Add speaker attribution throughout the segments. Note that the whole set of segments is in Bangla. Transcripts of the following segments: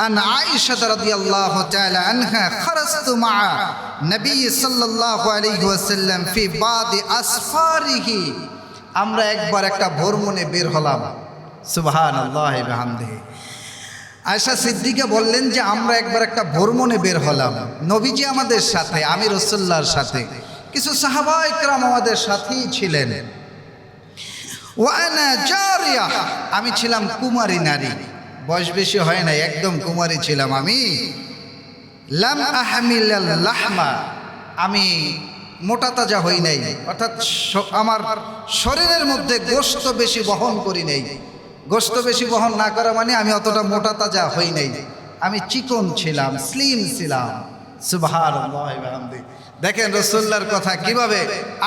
Speaker 1: عن عائشة رضي الله تعالى عنها خرجت مع النبي صلى الله عليه وسلم في بعض أسفاره আমরা একবার একটা ভ্রমণে বের হলাম সুবহান আল্লাহ বিহামদিহি আয়সা সিদ্দিকে বললেন যে আমরা একবার একটা ভ্রমণে বের হলাম নবীজি আমাদের সাথে আমি রসুল্লাহর সাথে কিছু সাহাবাইকরাম আমাদের সাথেই ছিলেন ওয়ানা জারিয়া আমি ছিলাম কুমারী নারী বয়স বেশি হয় নাই, একদম কুমারী ছিলাম আমি। লাম লাহমা, আমি মোটা তাজা হই নাই, অর্থাৎ আমার শরীরের মধ্যে গোস্ত বেশি বহন করি নাই। গোস্ত বেশি বহন না করা মানে আমি অতটা মোটা তাজা হই নাই। আমি চিকন ছিলাম স্লিম ছিলাম। সুবহান দেখেন রসুল্লার কথা কীভাবে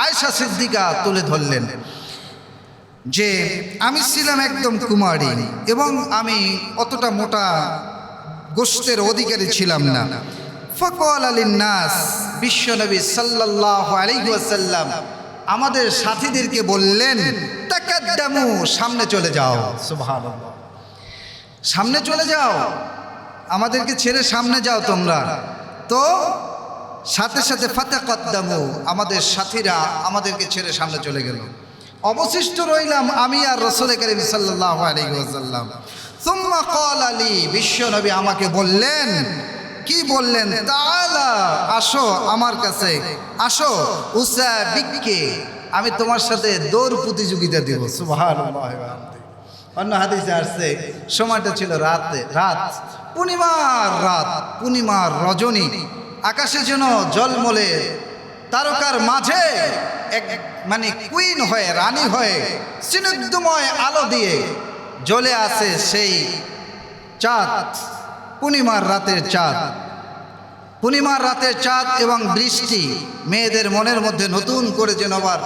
Speaker 1: আয়সা সিদ্দিকা তুলে ধরলেন। যে আমি ছিলাম একদম কুমারী এবং আমি অতটা মোটা গোষ্ঠের অধিকারী ছিলাম না। ফকল আলী নাস বিশ্বনবী সাল্লাহ আলাইসাল্লাম আমাদের সাথীদেরকে বললেন তাকাদ্দামু সামনে চলে যাও। সামনে চলে যাও। আমাদেরকে ছেড়ে সামনে যাও তোমরা। তো সাথে সাথে ফাতে কদ্দামু আমাদের সাথীরা আমাদেরকে ছেড়ে সামনে চলে গেল। অবশিষ্ট রইলাম আমি আর রসুল করিম সাল্লাহ আলাইসাল্লাম সুম্মা কল আলী বিশ্বনবী আমাকে বললেন, কি বললেন? তাআলা, আসো আমার কাছে, আসো, উসা বিককে, আমি তোমার সাথে দৌড় প্রতিযোগিতা দেব। সুবহানাল্লাহ অন্য হাদিসে আসছে, সময়টা ছিল রাতে, রাত, পূর্ণিমার রাত, পূর্ণিমার রজনী। আকাশে যেন জলমলে তারকার মাঝে এক মানে কুইন হয়ে, রানী হয়ে স্নিগ্ধময় আলো দিয়ে জ্বলে আছে সেই চাঁদ, পূর্ণিমার রাতের চাঁদ। পূর্ণিমার রাতের চাঁদ এবং বৃষ্টি মেয়েদের মনের মধ্যে নতুন করে যেন আবার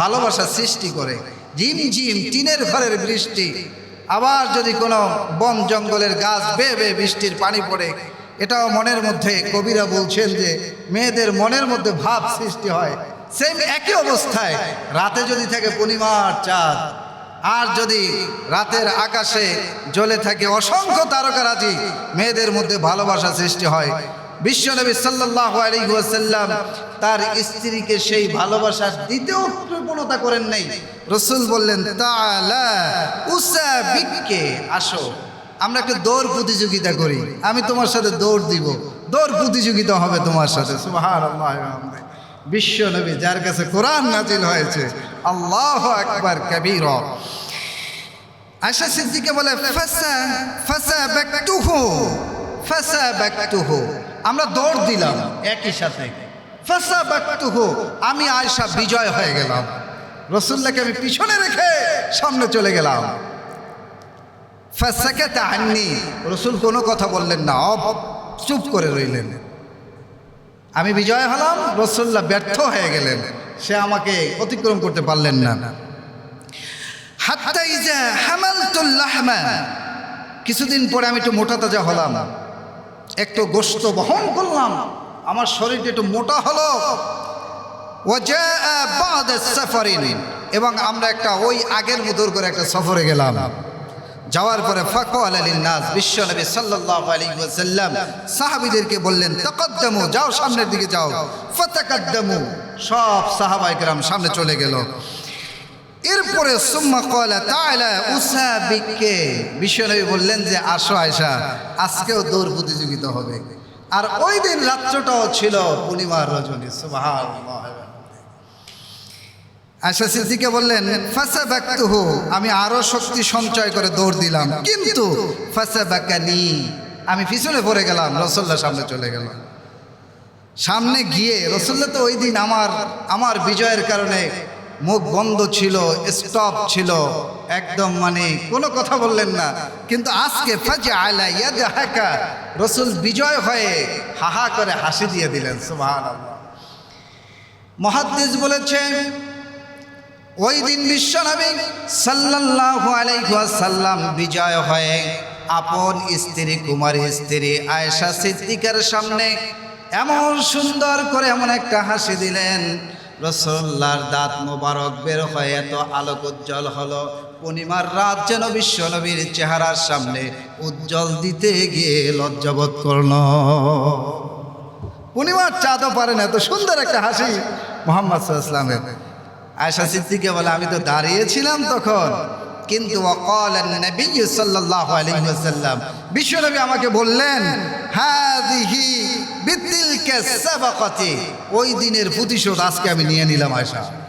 Speaker 1: ভালোবাসা সৃষ্টি করে। ঝিম ঝিম টিনের ঘরের বৃষ্টি, আবার যদি কোনো বন জঙ্গলের গাছ বেয়ে বেয়ে বৃষ্টির পানি পড়ে এটাও মনের মধ্যে কবিরা বলছেন যে মেয়েদের মনের মধ্যে ভাব সৃষ্টি হয়। সেম একই অবস্থায়, রাতে যদি থাকে পূর্ণিমার চাঁদ, আর যদি রাতের আকাশে জ্বলে থাকে অসংখ্য তারকারাজি, মেয়েদের মধ্যে ভালোবাসা সৃষ্টি হয়। বিশ্বনবী সাল্লাহ আলিহাসাল্লাম তার স্ত্রীকে সেই ভালোবাসা দিতেও প্রবণতা করেন নাই। রসুল বললেন, তাআলা, উসা আসো। আমরা একটু দৌড় প্রতিযোগিতা করি। আমি তোমার সাথে দৌড় দিব। দৌড় প্রতিযোগিতা হবে তোমার সাথে। বিশ্ব নবী যার কাছে কোরআন নাজিল হয়েছে, আল্লাহ আকবার কবির। আশা সিদ্দিকে বলে আমরা দৌড় দিলাম। একই সাথে। আমি আয়সা বিজয় হয়ে গেলাম। রসুল্লাহকে আমি পিছনে রেখে সামনে চলে গেলাম। ফাসাকাত রসুল কোনো কথা বললেন না, অব চুপ করে রইলেন। আমি বিজয় হলাম, রসুল্লাহ ব্যর্থ হয়ে গেলেন। সে আমাকে অতিক্রম করতে পারলেন না। কিছুদিন পরে আমি একটু মোটা তাজা হলাম। একটু গোস্ত বহন করলাম। আমার শরীরটা একটু মোটা হলো। এবং আমরা একটা ওই আগের মতোর করে একটা সফরে গেলাম। যাওয়ার পরে ফাকো আলালিন নাস বিশ্ব নবী সাল্লাল্লাহু আলাইহি ওয়াসাল্লাম সাহাবীদেরকে বললেন, তাকাদ্দামু, যাও সামনের দিকে যাও। ফাতাকাদ্দামু, সব সাহাবায়ে কেরাম সামনে চলে গেল। এরপরে সুম্মা কলা তাআলা, উসাবিকে। বিশ্বনবী বললেন যে, আসো আয়সা আজকেও দৌড় প্রতিযোগিতা হবে। আর ওই দিন রাত্রটাও ছিল পূর্ণিমার রজনী, সুবহানাল্লাহ। আশা সিদ্দিকে বললেন ফাসা বাক্তুহু আমি আরও শক্তি সঞ্চয় করে দৌড় দিলাম। কিন্তু ফাসা বাকানি আমি পিছনে পড়ে গেলাম রসল্লার সামনে চলে গেল। সামনে গিয়ে রসুল্লাহ তো ওই দিন আমার আমার বিজয়ের কারণে মুখ বন্ধ ছিল স্টপ ছিল। একদম মানে কোনো কথা বললেন না। কিন্তু আজকে ফাজে আলা ইয়াদ হাকা রসুল বিজয় হয়ে হাহা করে হাসি দিয়ে দিলেন সুবাহ মহাদ্দেশ বলেছেন ওই দিন বিশ্বনবী সাল্লাল্লাহু আলাইহি ওয়াসাল্লাম বিজয় হয়ে আপন স্ত্রী, কুমারী স্ত্রী আয়েশা সিদ্দিকার সামনে এমন সুন্দর করে এমন একটা হাসি দিলেন রসল্লার দাঁত মোবারক বের হয়ে এত আলোক উজ্জ্বল হলো। পূর্ণিমার রাত যেন বিশ্ব নবীর চেহারার সামনে উজ্জ্বল দিতে গিয়ে লজ্জাবোধ করল। পূর্ণিমার চাঁদও পারেন এত সুন্দর একটা হাসি মোহাম্মদ ইসলামের আয়সা সিদ্দিকে বলে, আমি তো দাঁড়িয়েছিলাম তখন। কিন্তু বিশ্বনবী আমাকে বললেন ওই দিনের প্রতিশোধ আজকে আমি নিয়ে নিলাম আয়সা